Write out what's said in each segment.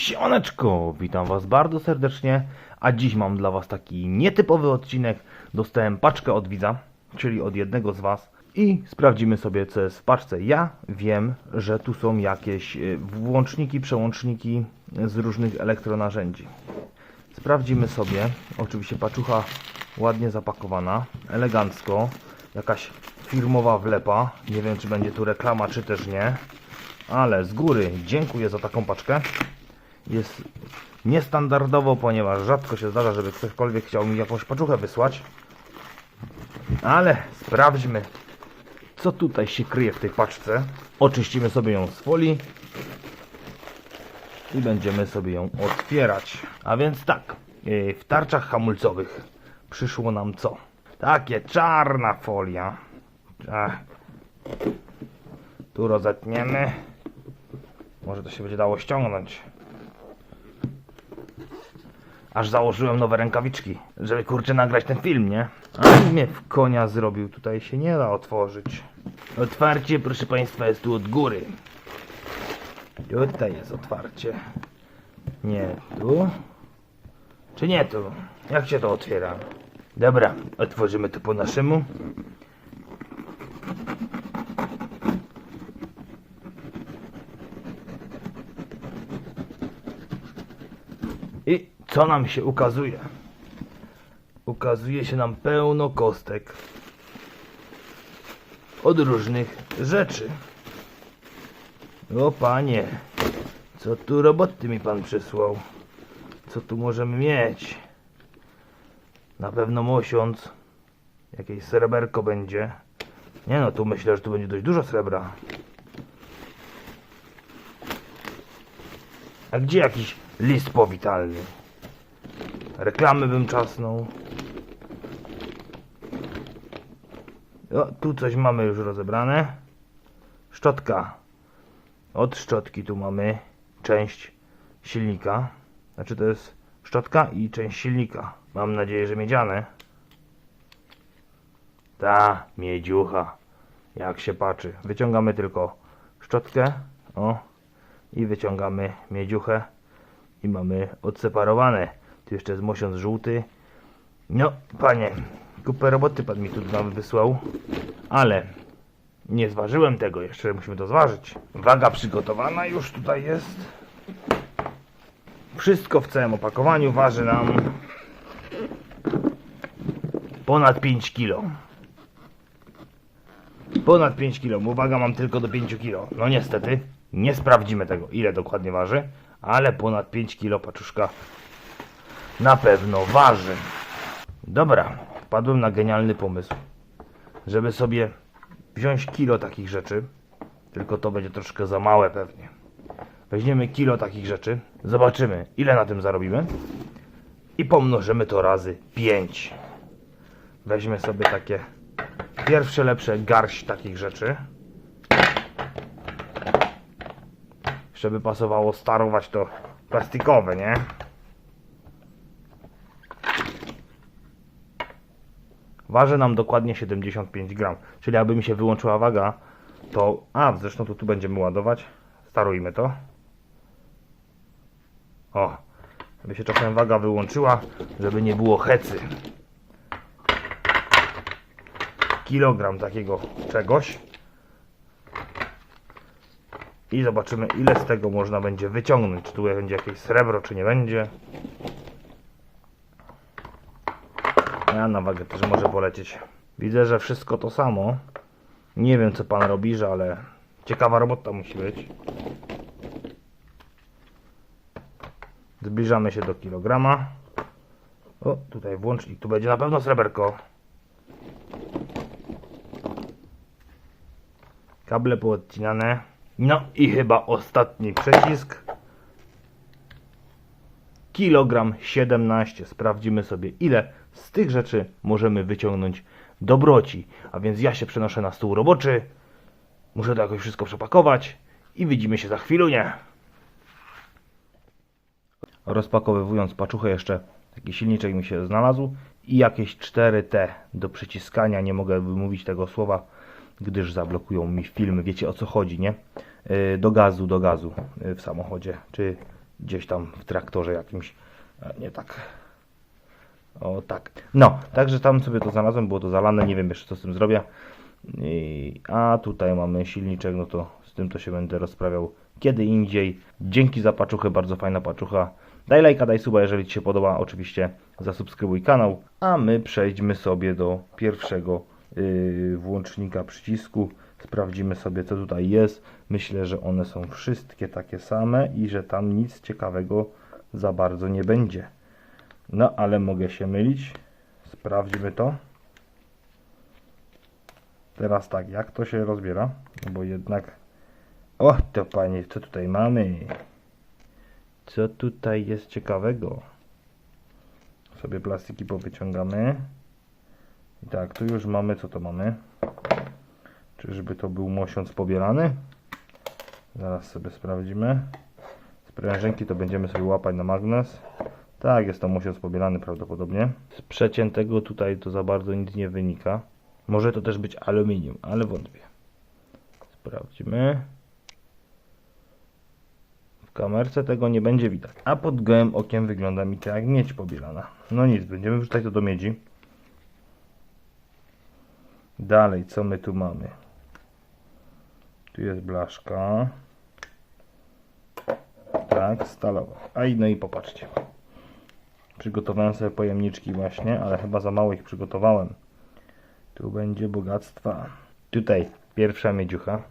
Siemaneczko, witam was bardzo serdecznie, a dziś mam dla was taki nietypowy odcinek. Dostałem paczkę od widza, czyli od jednego z was i sprawdzimy sobie co jest w paczce. Ja wiem, że tu są jakieś y, włączniki, przełączniki z różnych elektronarzędzi. Sprawdzimy sobie, oczywiście paczucha ładnie zapakowana, elegancko, jakaś firmowa wlepa, nie wiem czy będzie tu reklama czy też nie, ale z góry dziękuję za taką paczkę jest niestandardowo, ponieważ rzadko się zdarza, żeby ktośkolwiek chciał mi jakąś paczuchę wysłać. Ale sprawdźmy, co tutaj się kryje w tej paczce. Oczyścimy sobie ją z folii i będziemy sobie ją otwierać. A więc tak, yy, w tarczach hamulcowych przyszło nam co? Takie czarna folia. Ach. Tu rozetniemy. Może to się będzie dało ściągnąć. Aż założyłem nowe rękawiczki, żeby kurczę nagrać ten film, nie? A mnie w konia zrobił, tutaj się nie da otworzyć. Otwarcie, proszę Państwa, jest tu od góry. Tutaj jest otwarcie. Nie tu. Czy nie tu? Jak się to otwiera? Dobra, otworzymy to po naszemu. I co nam się ukazuje? Ukazuje się nam pełno kostek od różnych rzeczy. O panie, co tu roboty mi pan przysłał? Co tu możemy mieć? Na pewno mosiąc. Jakieś sreberko będzie. Nie no, tu myślę, że tu będzie dość dużo srebra. A gdzie jakiś list powitalny? Reklamy bym czasnął. O, tu coś mamy już rozebrane. Szczotka. Od szczotki tu mamy część silnika. Znaczy to jest szczotka i część silnika. Mam nadzieję, że miedziane. Ta, miedziucha. Jak się patrzy. Wyciągamy tylko szczotkę. O. I wyciągamy miedziuchę. I mamy odseparowane. Tu jeszcze jest mosiąc żółty. No, panie, kupę roboty pan mi tu nam wysłał. Ale nie zważyłem tego, jeszcze musimy to zważyć. Waga przygotowana już tutaj jest. Wszystko w całym opakowaniu waży nam ponad 5 kg. Ponad 5 kg. Uwaga, mam tylko do 5 kg. No niestety, nie sprawdzimy tego, ile dokładnie waży, ale ponad 5 kg paczuszka na pewno waży. Dobra, wpadłem na genialny pomysł, żeby sobie wziąć kilo takich rzeczy, tylko to będzie troszkę za małe pewnie. Weźmiemy kilo takich rzeczy, zobaczymy ile na tym zarobimy i pomnożymy to razy 5. Weźmy sobie takie pierwsze lepsze garść takich rzeczy. Żeby pasowało starować to plastikowe, nie? Waży nam dokładnie 75 gram. Czyli aby mi się wyłączyła waga, to... A, zresztą to tu będziemy ładować. Starujmy to. O, aby się czasem waga wyłączyła, żeby nie było hecy. Kilogram takiego czegoś. I zobaczymy ile z tego można będzie wyciągnąć. Czy tu będzie jakieś srebro, czy nie będzie. Ja na wagę też może polecieć. Widzę, że wszystko to samo. Nie wiem co pan robi, ale ciekawa robota musi być. Zbliżamy się do kilograma. O, tutaj włącznik, tu będzie na pewno sreberko. Kable poodcinane. No i chyba ostatni przycisk. Kilogram 17. Sprawdzimy sobie ile z tych rzeczy możemy wyciągnąć dobroci. A więc ja się przenoszę na stół roboczy. Muszę to jakoś wszystko przepakować. I widzimy się za chwilę. Rozpakowywując paczuchę jeszcze taki silniczek mi się znalazł i jakieś 4T do przyciskania. Nie mogę wymówić tego słowa, gdyż zablokują mi film. Wiecie o co chodzi, nie? Yy, Do gazu, do gazu yy, w samochodzie. Czy gdzieś tam w traktorze jakimś, e, nie tak. O tak. No, także tam sobie to znalazłem, było to zalane, nie wiem jeszcze co z tym zrobię. I, a tutaj mamy silniczek, no to z tym to się będę rozprawiał kiedy indziej. Dzięki za paczuchę, bardzo fajna paczucha. Daj lajka, daj suba, jeżeli Ci się podoba. Oczywiście zasubskrybuj kanał. A my przejdźmy sobie do pierwszego yy, włącznika przycisku. Sprawdzimy sobie co tutaj jest. Myślę, że one są wszystkie takie same i że tam nic ciekawego za bardzo nie będzie. No ale mogę się mylić. Sprawdźmy to. Teraz tak, jak to się rozbiera? No Bo jednak... O, to panie, co tutaj mamy? Co tutaj jest ciekawego? Sobie plastiki powyciągamy. I tak, tu już mamy, co to mamy? Czyżby to był mosiąc pobielany? Zaraz sobie sprawdzimy. Sprężynki to będziemy sobie łapać na magnes. Tak, jest to mosiąc pobielany prawdopodobnie. Z przeciętego tutaj to za bardzo nic nie wynika. Może to też być aluminium, ale wątpię. Sprawdźmy. W kamerce tego nie będzie widać. A pod gołym okiem wygląda mi to jak miedź pobielana. No nic, będziemy wrzucać to do miedzi. Dalej, co my tu mamy? Tu jest blaszka. Tak, stalowa. A i no i popatrzcie. Przygotowałem sobie pojemniczki właśnie, ale chyba za mało ich przygotowałem. Tu będzie bogactwa. Tutaj pierwsza miedziucha.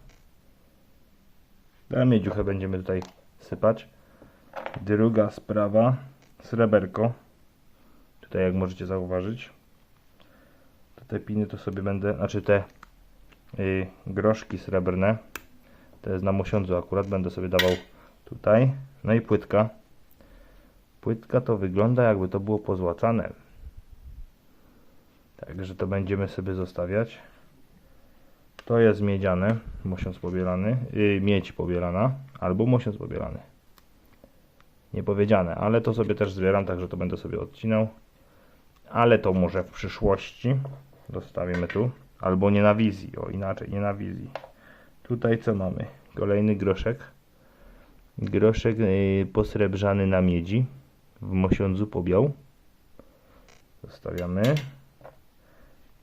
Na miedziuchę będziemy tutaj sypać. Druga sprawa. Sreberko. Tutaj jak możecie zauważyć. To te piny to sobie będę, znaczy te y, groszki srebrne. To jest na mosiądzu akurat. Będę sobie dawał tutaj. No i płytka. Płytka to wygląda jakby to było pozłacane. Także to będziemy sobie zostawiać. To jest miedziane, mosiąc pobielany, yy, miedź pobielana, albo mosiąc pobielany. Nie powiedziane, ale to sobie też zbieram, także to będę sobie odcinał. Ale to może w przyszłości zostawimy tu. Albo nie na wizji, o inaczej, nie na wizji. Tutaj co mamy? Kolejny groszek. Groszek yy, posrebrzany na miedzi. W mosiądzu pobiał. Zostawiamy.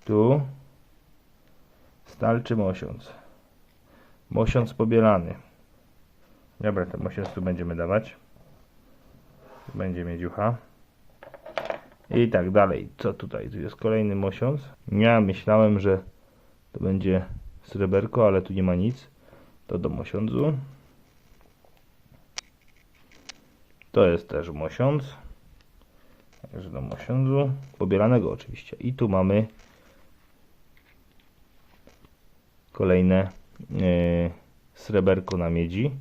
Tu stal czy mosiąc? Mosiąc pobielany. Dobra, ten mosiąc tu będziemy dawać. Będzie miedziucha. I tak dalej. Co tutaj? Tu jest kolejny mosiąc. Ja myślałem, że to będzie sreberko, ale tu nie ma nic. To do mosiądzu. To jest też mosiąc. Także do mosiądzu. Pobielanego oczywiście. I tu mamy kolejne yy, sreberko na miedzi.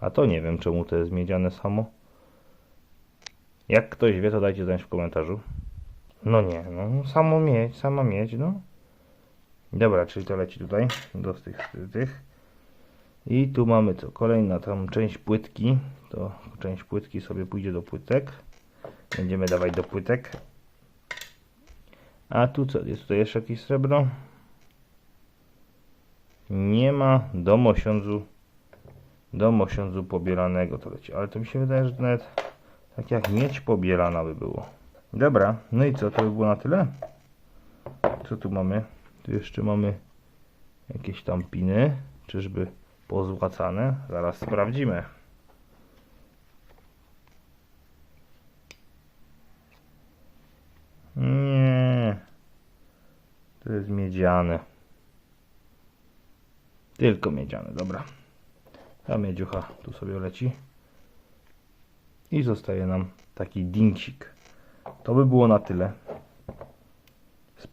A to nie wiem czemu to jest miedziane samo. Jak ktoś wie, to dajcie znać w komentarzu. No nie, no samo miedź, sama miedź, no. Dobra, czyli to leci tutaj do tych, tych. I tu mamy co? Kolejna tam część płytki. To część płytki sobie pójdzie do płytek. Będziemy dawać do płytek. A tu co? Jest tutaj jeszcze jakieś srebro? Nie ma do mosiądzu do mosiądzu pobielanego to leci. Ale to mi się wydaje, że nawet tak jak miedź pobielana by było. Dobra, no i co? To by było na tyle? Co tu mamy? Tu jeszcze mamy jakieś tam piny. Czyżby pozłacane? Zaraz sprawdzimy. Nie. To jest miedziane. Tylko miedziane, dobra. Ta miedziucha tu sobie leci. I zostaje nam taki dingsik. To by było na tyle.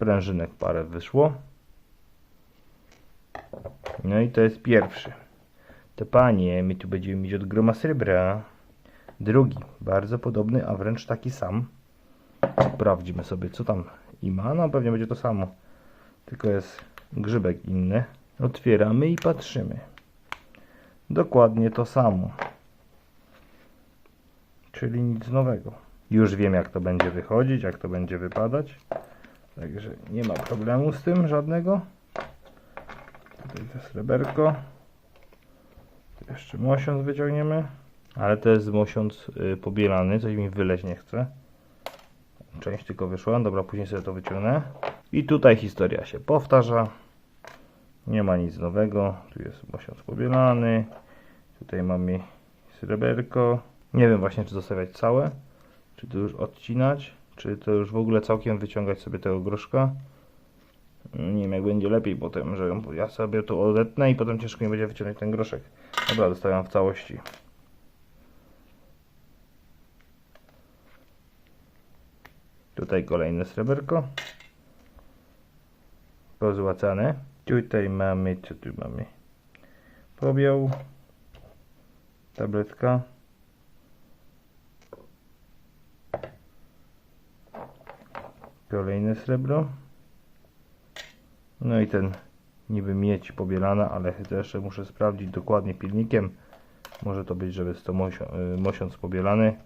Sprężynek parę wyszło. No i to jest pierwszy. To panie, my tu będziemy mieć od groma srebra. Drugi, bardzo podobny, a wręcz taki sam. Sprawdzimy sobie, co tam i ma. No pewnie będzie to samo. Tylko jest grzybek inny. Otwieramy i patrzymy. Dokładnie to samo. Czyli nic nowego. Już wiem jak to będzie wychodzić, jak to będzie wypadać. Także nie ma problemu z tym żadnego. Tutaj to sreberko. Jeszcze mosiąc wyciągniemy. Ale to jest mosiąc y, pobielany, coś mi wyleźć nie chce. Część tylko wyszła, dobra, później sobie to wyciągnę. I tutaj historia się powtarza. Nie ma nic nowego. Tu jest mosiąc pobielany. Tutaj mamy sreberko. Nie wiem właśnie, czy zostawiać całe, czy to już odcinać, czy to już w ogóle całkiem wyciągać sobie tego groszka. Nie wiem, jak będzie lepiej potem, że ja sobie to odetnę i potem ciężko mi będzie wyciągnąć ten groszek. Dobra, zostawiam w całości. Tutaj kolejne sreberko. Pozłacane. Tutaj mamy, co tu mamy? Pobiał. Tabletka. Kolejne srebro. No i ten niby miedź pobielana, ale jeszcze muszę sprawdzić dokładnie pilnikiem. Może to być, że jest to y, mosiąc pobielany.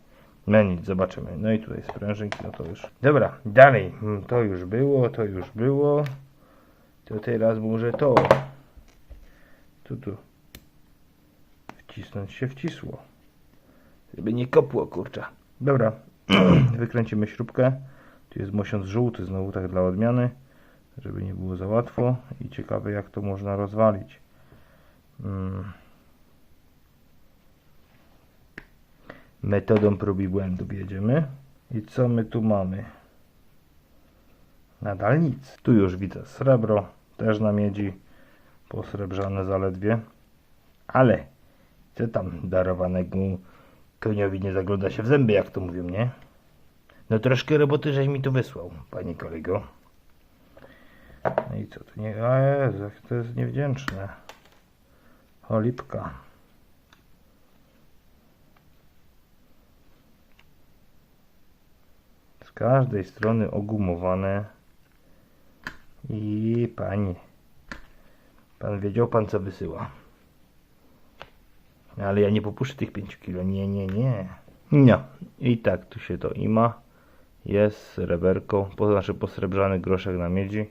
No nic, zobaczymy. No i tutaj sprężynki, no to już. Dobra, dalej. Mm, To już było, to już było. To teraz może to. Tu, tu. Wcisnąć się wcisło. Żeby nie kopło, kurczę. Dobra, wykręcimy śrubkę. Tu jest mosiąc żółty, znowu tak dla odmiany. Żeby nie było za łatwo. I ciekawe jak to można rozwalić. Mm. Metodą prób i błędów jedziemy. I co my tu mamy? Nadal nic. Tu już widzę srebro, też na miedzi, posrebrzane zaledwie. Ale co tam darowanego koniowi nie zagląda się w zęby, jak to mówią, nie? No troszkę roboty żeś mi tu wysłał, panie kolego. No i co tu nie... A Jezu, to jest niewdzięczne. Cholipka. Z każdej strony ogumowane. I panie. Pan wiedział pan co wysyła. Ale ja nie popuszczę tych 5 kilo. Nie, nie, nie. No. I tak tu się to ima. Jest sreberko, po, znaczy posrebrzany groszek na miedzi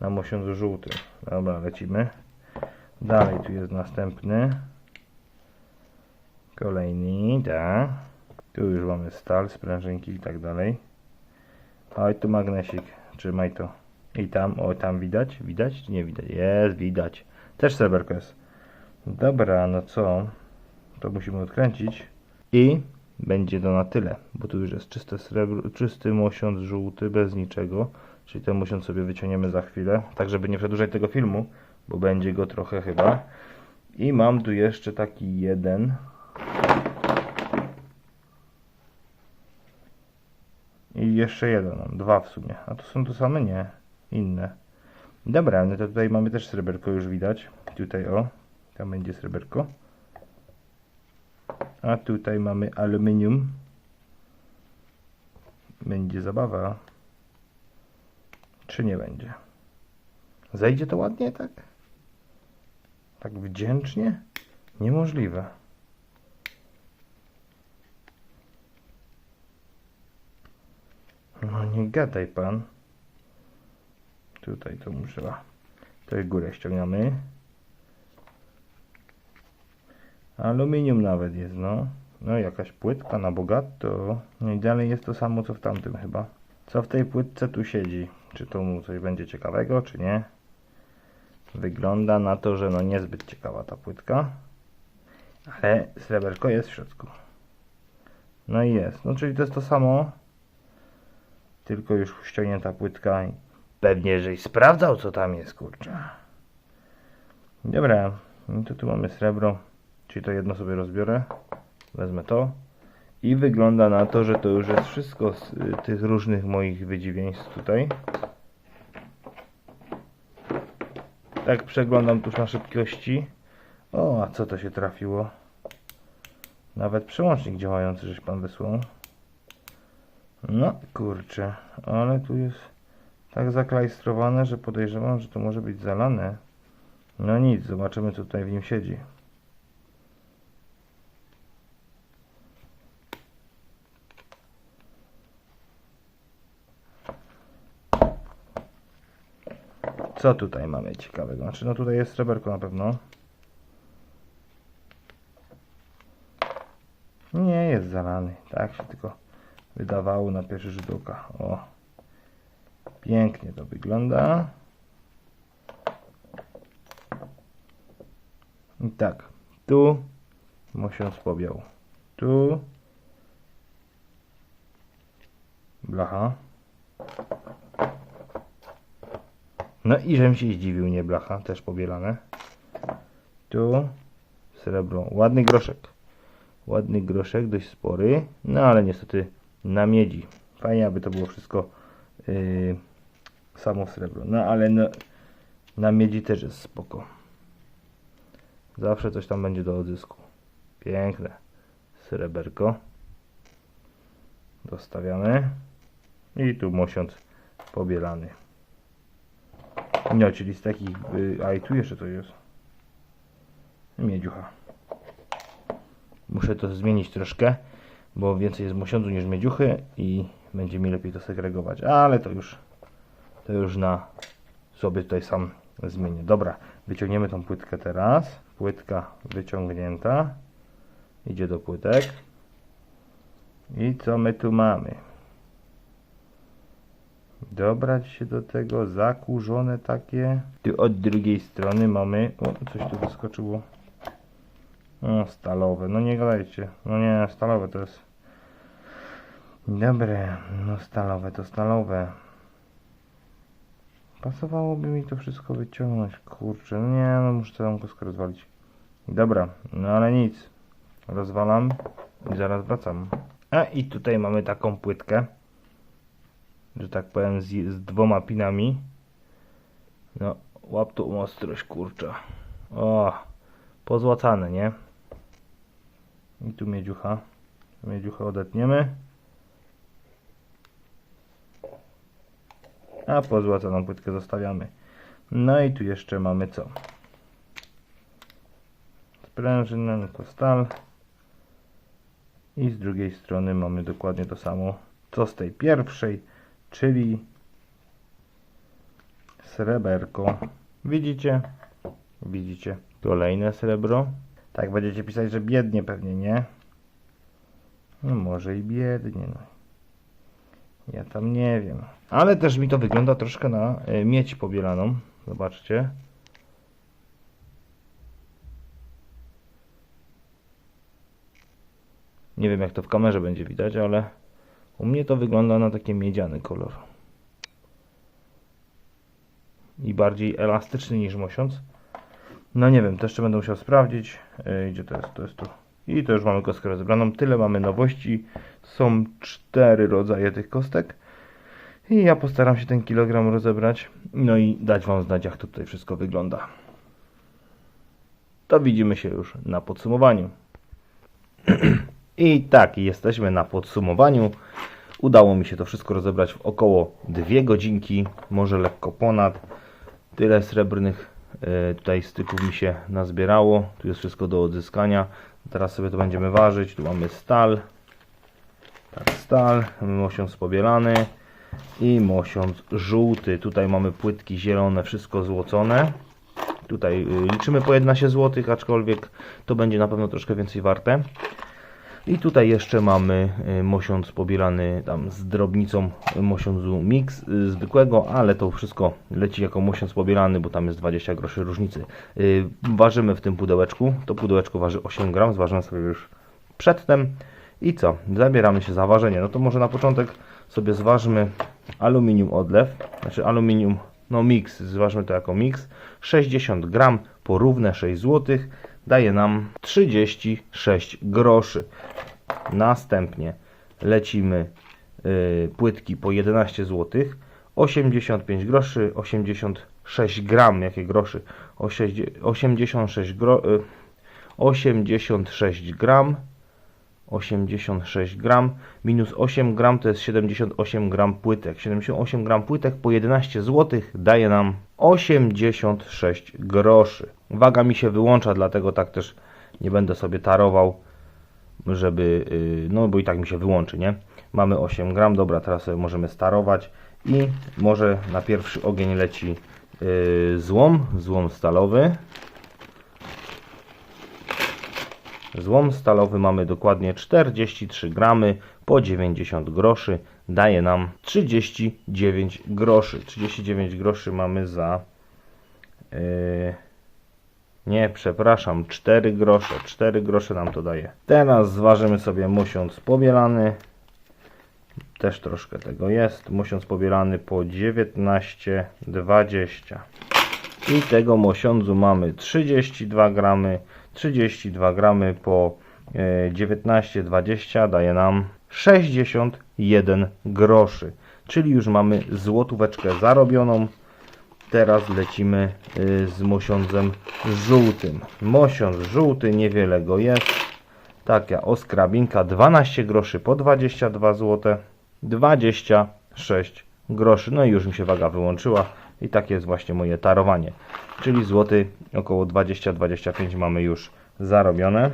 na mosiądzu żółtym. Dobra, lecimy. Dalej tu jest następny. Kolejny, tak. Tu już mamy stal, sprężynki i tak dalej. Oj, tu magnesik. Trzymaj to. I tam, o tam widać? Widać czy nie widać? Jest, widać. Też sreberko jest. Dobra, no co? To musimy odkręcić. I będzie to na tyle, bo tu już jest czyste srebro, czysty mosiąc żółty, bez niczego. Czyli ten mosiąc sobie wyciągniemy za chwilę, tak żeby nie przedłużać tego filmu, bo będzie go trochę chyba. I mam tu jeszcze taki jeden. I jeszcze jeden mam, dwa w sumie. A to są to same? Nie. Inne. Dobra, no to tutaj mamy też sreberko już widać. Tutaj o, tam będzie sreberko. A tutaj mamy aluminium. Będzie zabawa. Czy nie będzie? Zejdzie to ładnie, tak? Tak wdzięcznie? Niemożliwe. No nie gadaj pan. Tutaj to muszę. Tutaj górę ściągamy. Aluminium nawet jest, no. No jakaś płytka na bogato. No i dalej jest to samo co w tamtym chyba. Co w tej płytce tu siedzi? Czy to mu coś będzie ciekawego, czy nie? Wygląda na to, że no niezbyt ciekawa ta płytka. Ale sreberko jest w środku. No i jest. No czyli to jest to samo. Tylko już ściągnięta płytka i pewnie, żeś sprawdzał co tam jest, kurczę. Dobra, no to tu mamy srebro. Czyli to jedno sobie rozbiorę. Wezmę to. I wygląda na to, że to już jest wszystko z y, tych różnych moich wydziwieństw tutaj. Tak przeglądam tuż na szybkości. O, a co to się trafiło? Nawet przełącznik działający, żeś pan wysłał. No, kurczę, ale tu jest tak zaklajstrowane, że podejrzewam, że to może być zalane. No nic, zobaczymy co tutaj w nim siedzi. Co tutaj mamy ciekawego? Znaczy, no tutaj jest sreberko na pewno. Nie jest zalany. Tak się tylko wydawało na pierwszy rzut oka. O. Pięknie to wygląda. I tak. Tu mosiąc pobiał. Tu blacha. No i żem się zdziwił, nie blacha, też pobielane. Tu srebro, ładny groszek. Ładny groszek, dość spory, no ale niestety na miedzi. Fajnie, aby to było wszystko yy, samo srebro. No ale na, na miedzi też jest spoko. Zawsze coś tam będzie do odzysku. Piękne. Sreberko. Dostawiamy. I tu mosiąc pobielany. No, czyli z takich... A i tu jeszcze to jest. Miedziucha. Muszę to zmienić troszkę, bo więcej jest mosiądzu niż miedziuchy i będzie mi lepiej to segregować. Ale to już to już na sobie tutaj sam zmienię. Dobra, wyciągniemy tą płytkę teraz. Płytka wyciągnięta. Idzie do płytek. I co my tu mamy? Dobrać się do tego, zakurzone takie. Tu od drugiej strony mamy. O, coś tu wyskoczyło. O, stalowe. No nie gadajcie. No nie, stalowe to jest. Dobre, no stalowe to stalowe. Pasowałoby mi to wszystko wyciągnąć, kurczę. No nie, no muszę całą kostkę rozwalić. Dobra, no ale nic. Rozwalam i zaraz wracam. A i tutaj mamy taką płytkę. Że tak powiem z, z dwoma pinami. No, łap tu ostrość, kurczę. O, pozłacane, nie? I tu miedziucha. Miedziuchę odetniemy. A pozłacaną płytkę zostawiamy. No i tu jeszcze mamy co? Sprężyna, no to stal. I z drugiej strony mamy dokładnie to samo, co z tej pierwszej, czyli sreberko. Widzicie? Widzicie? Kolejne srebro. Tak będziecie pisać, że biednie pewnie, nie? No może i biednie, no. Ja tam nie wiem. Ale też mi to wygląda troszkę na e, miedź pobielaną. Zobaczcie. Nie wiem jak to w kamerze będzie widać, ale u mnie to wygląda na taki miedziany kolor. I bardziej elastyczny niż mosiąc. No nie wiem, to jeszcze będę musiał sprawdzić. E, Gdzie to jest? To jest tu. I to już mamy kostkę rozebraną. Tyle mamy nowości. Są cztery rodzaje tych kostek. I ja postaram się ten kilogram rozebrać. No i dać Wam znać, jak to tutaj wszystko wygląda. To widzimy się już na podsumowaniu. I tak, jesteśmy na podsumowaniu. Udało mi się to wszystko rozebrać w około 2 godzinki, może lekko ponad. Tyle srebrnych e, tutaj styków mi się nazbierało. Tu jest wszystko do odzyskania. Teraz sobie to będziemy ważyć. Tu mamy stal. Tak, stal. Mosiąc pobielany. I mosiąc żółty. Tutaj mamy płytki zielone, wszystko złocone. Tutaj y, liczymy po 11 zł, aczkolwiek to będzie na pewno troszkę więcej warte. I tutaj jeszcze mamy y, mosiąc pobielany tam z drobnicą mosiądzu mix y, zwykłego, ale to wszystko leci jako mosiąc pobielany, bo tam jest 20 groszy różnicy. Y, Ważymy w tym pudełeczku. To pudełeczko waży 8 gram, zważyłem sobie już przedtem. I co? Zabieramy się za ważenie. No to może na początek sobie zważmy aluminium odlew, znaczy aluminium no mix, zważmy to jako mix. 60 gram po równe 6 zł daje nam 36 groszy. Następnie lecimy y, płytki po 11 zł. 85 groszy, 86 gram, jakie groszy? Osiedzie- 86 gro, y, 86 gram 86 gram minus 8 gram to jest 78 gram płytek. 78 gram płytek po 11 zł daje nam 86 groszy. Waga mi się wyłącza, dlatego tak też nie będę sobie tarował, żeby, yy, no bo i tak mi się wyłączy, nie? Mamy 8 gram, dobra, teraz sobie możemy starować i może na pierwszy ogień leci yy, złom, złom stalowy. Złom stalowy mamy dokładnie 43 gramy po 90 groszy. Daje nam 39 groszy. 39 groszy mamy za... Yy, nie, przepraszam, 4 grosze. 4 grosze nam to daje. Teraz zważymy sobie mosiąc pobielany. Też troszkę tego jest. Mosiąc pobielany po 19,20. I tego mosiądzu mamy 32 gramy. 32 gramy po e, 19,20 daje nam 61 groszy. Czyli już mamy złotóweczkę zarobioną. Teraz lecimy y, z mosiądzem żółtym. Mosiądz żółty, niewiele go jest. Taka oskrabinka 12 groszy po 22 zł. 26 groszy. No i już mi się waga wyłączyła. I takie jest właśnie moje tarowanie. Czyli złoty około 20-25 mamy już zarobione.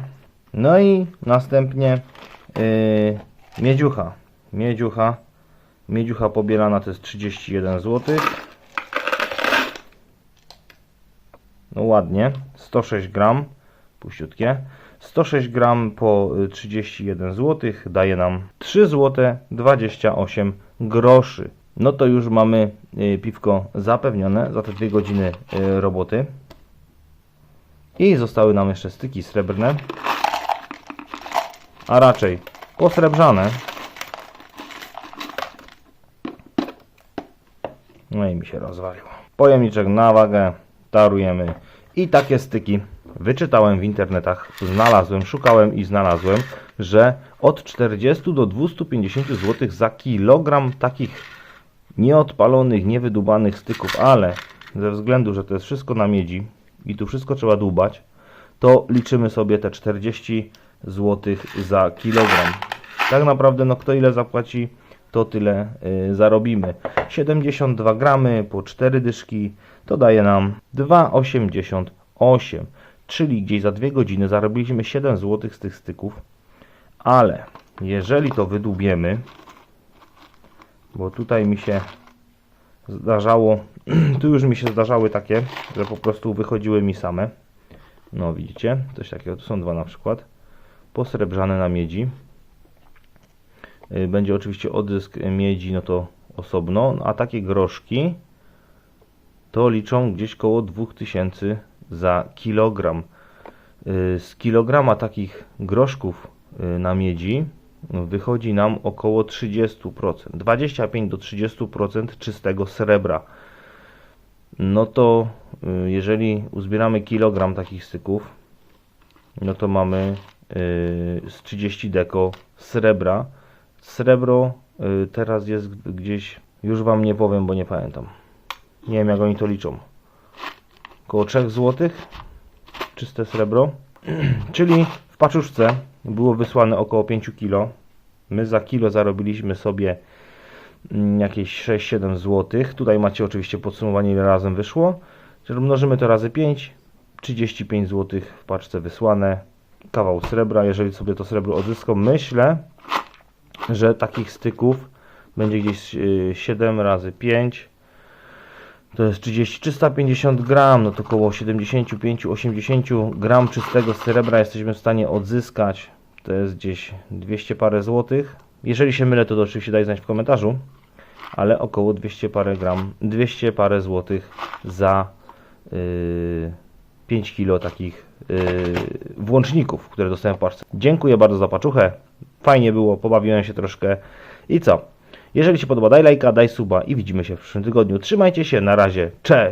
No i następnie yy, miedziucha. Miedziucha. Miedziucha pobielana to jest 31 zł. No ładnie, 106 gram, puściutkie. 106 gram po y, 31 zł daje nam 3 zł 28 groszy. No to już mamy y, piwko zapewnione za te 2 godziny y, roboty. I zostały nam jeszcze styki srebrne, a raczej posrebrzane. No i mi się rozwaliło. Pojemniczek na wagę, tarujemy. I takie styki wyczytałem w internetach, znalazłem, szukałem i znalazłem, że od 40 do 250 zł za kilogram takich nieodpalonych, niewydubanych styków, ale ze względu, że to jest wszystko na miedzi i tu wszystko trzeba dłubać, to liczymy sobie te 40 zł za kilogram. Tak naprawdę, no kto ile zapłaci, to tyle y, zarobimy. 72 gramy po 4 dyszki to daje nam 2,88, czyli gdzieś za 2 godziny zarobiliśmy 7 zł z tych styków, ale jeżeli to wydłubiemy, bo tutaj mi się zdarzało, tu już mi się zdarzały takie, że po prostu wychodziły mi same. No widzicie, coś takiego, tu są dwa na przykład, posrebrzane na miedzi. Y, Będzie oczywiście odzysk miedzi, no to osobno, a takie groszki to liczą gdzieś koło 2000 za kilogram. Y, Z kilograma takich groszków y, na miedzi wychodzi nam około 30%, 25 do 30% czystego srebra. No to jeżeli uzbieramy kilogram takich styków, no to mamy z 30 deko srebra. Srebro y, teraz jest gdzieś, już Wam nie powiem, bo nie pamiętam. Nie wiem jak oni to liczą. Około 3 zł czyste srebro. Czyli w paczuszce było wysłane około 5 kg. My za kilo zarobiliśmy sobie mm, jakieś 6-7 zł. Tutaj macie oczywiście podsumowanie ile razem wyszło. Czyli mnożymy to razy 5. 35 zł w paczce wysłane. Kawał srebra. Jeżeli sobie to srebro odzyskam, myślę, że takich styków będzie gdzieś y, 7 razy 5 to jest 30, 350 gram, no to około 75-80 gram czystego srebra jesteśmy w stanie odzyskać. To jest gdzieś 200 parę złotych. Jeżeli się mylę, to, to oczywiście daj znać w komentarzu, ale około 200 parę gram, 200 parę złotych za yy, 5 kilo takich yy, włączników, które dostałem w paczce. Dziękuję bardzo za paczuchę. Fajnie było, pobawiłem się troszkę. I co? Jeżeli się podoba, daj lajka, daj suba i widzimy się w przyszłym tygodniu. Trzymajcie się, na razie, cześć!